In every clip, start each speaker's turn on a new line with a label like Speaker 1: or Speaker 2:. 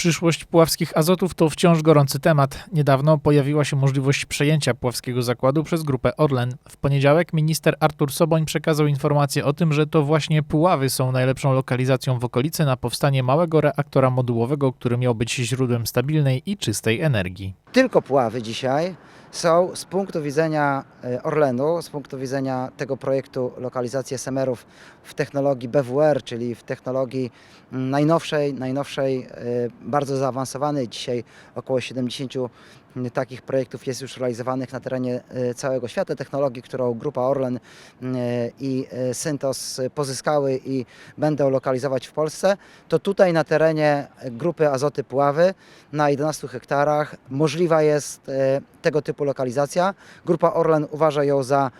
Speaker 1: Przyszłość puławskich azotów to wciąż gorący temat. Niedawno pojawiła się możliwość przejęcia puławskiego zakładu przez grupę Orlen. W poniedziałek minister Artur Soboń przekazał informację o tym, że to właśnie Puławy są najlepszą lokalizacją w okolicy na powstanie małego reaktora modułowego, który miał być źródłem stabilnej i czystej energii.
Speaker 2: tylko Puławy dzisiaj są z punktu widzenia e, Orlenu, z punktu widzenia tego projektu lokalizacji SMR-ów w technologii BWR, czyli w technologii mm, najnowszej, najnowszej, e, bardzo zaawansowanej. Dzisiaj około 70 takich projektów jest już realizowanych na terenie e, całego świata. Technologii, którą grupa Orlen e, i e, Syntos pozyskały i będą lokalizować w Polsce, to tutaj na terenie grupy Azoty Puławy na 11 hektarach możliwa jest tego typu lokalizacja. Grupa Orlen uważa ją za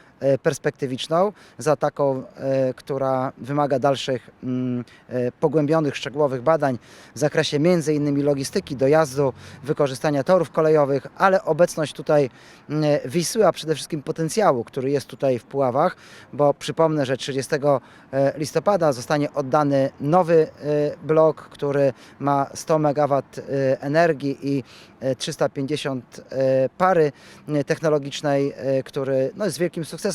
Speaker 2: perspektywiczną, za taką, e, która wymaga dalszych mm, e, pogłębionych, szczegółowych badań w zakresie między innymi logistyki, dojazdu, wykorzystania torów kolejowych, ale obecność tutaj mm, Wisły, a przede wszystkim potencjału, który jest tutaj w Puławach, bo przypomnę, że 30 e, listopada zostanie oddany nowy e, blok, który ma 100 MW e, energii i e, 350 e, pary e, technologicznej, e, który no, z wielkim sukcesem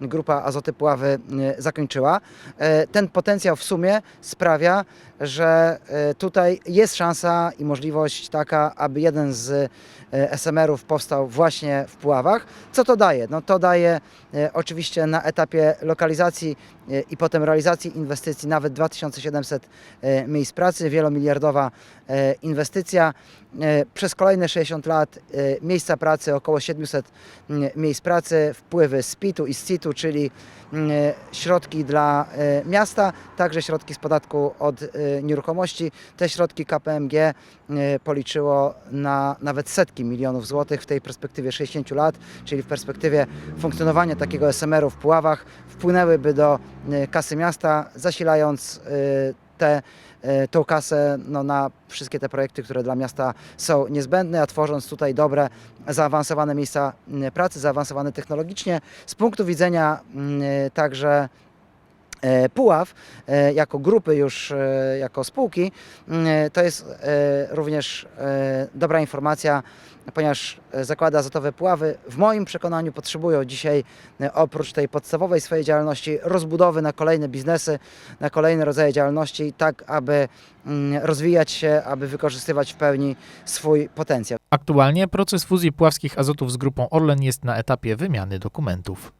Speaker 2: grupa Azoty Puławy e, zakończyła. E, Ten potencjał w sumie sprawia, że e, tutaj jest szansa i możliwość taka, aby jeden z SMR-ów powstał właśnie w Puławach. Co to daje? No to daje oczywiście na etapie lokalizacji i potem realizacji inwestycji nawet 2700 e, miejsc pracy, wielomiliardowa inwestycja. Przez kolejne 60 lat miejsca pracy około 700 mm, miejsc pracy, wpływy z PIT-u i z CIT-u, czyli mm, środki dla e, miasta, także środki z podatku od e, nieruchomości. Te środki KPMG e, policzyło na nawet setki milionów złotych w tej perspektywie 60 lat, czyli w perspektywie funkcjonowania takiego SMR-u w Puławach, wpłynęłyby do e, kasy miasta, zasilając e, te, e, tą kasę no, na wszystkie te projekty, które dla miasta są niezbędne, a tworząc tutaj dobre, zaawansowane miejsca pracy, zaawansowane technologicznie. Z punktu widzenia także Puław, e, jako grupy już, e, jako spółki, to jest e, również e, dobra informacja, ponieważ e, zakłady azotowe Puławy w moim przekonaniu potrzebują dzisiaj e, oprócz tej podstawowej swojej działalności rozbudowy na kolejne biznesy, na kolejne rodzaje działalności, tak aby mm, rozwijać się, aby wykorzystywać w pełni swój potencjał.
Speaker 1: Aktualnie proces fuzji puławskich azotów z grupą Orlen jest na etapie wymiany dokumentów.